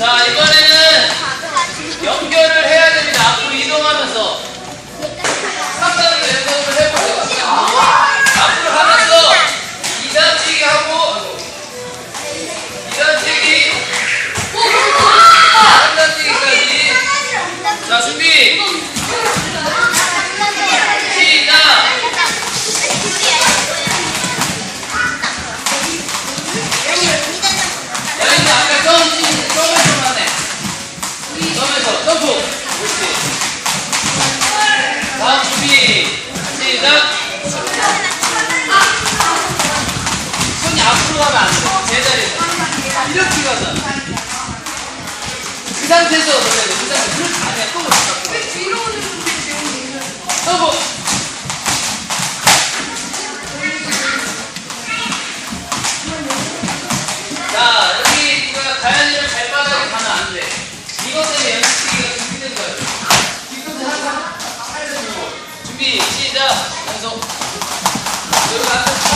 자 이번에는 영 가면 안 돼. 제자리에서. 이렇게 가서. 그 상태에서 넣어야 돼. 그 상태. 그렇지 않아요. 똥을 바꿔. 왜 뒤로 오는 분들이 배우는 거예요? 하고. 자, 여기 누가 가연이를 발바닥에 가면 안 돼. 이것 때문에 연습시키기가 좀 힘든 거예요. 뒤끝에 항상 살려주고. 준비, 시작. 연속. 여기 가서.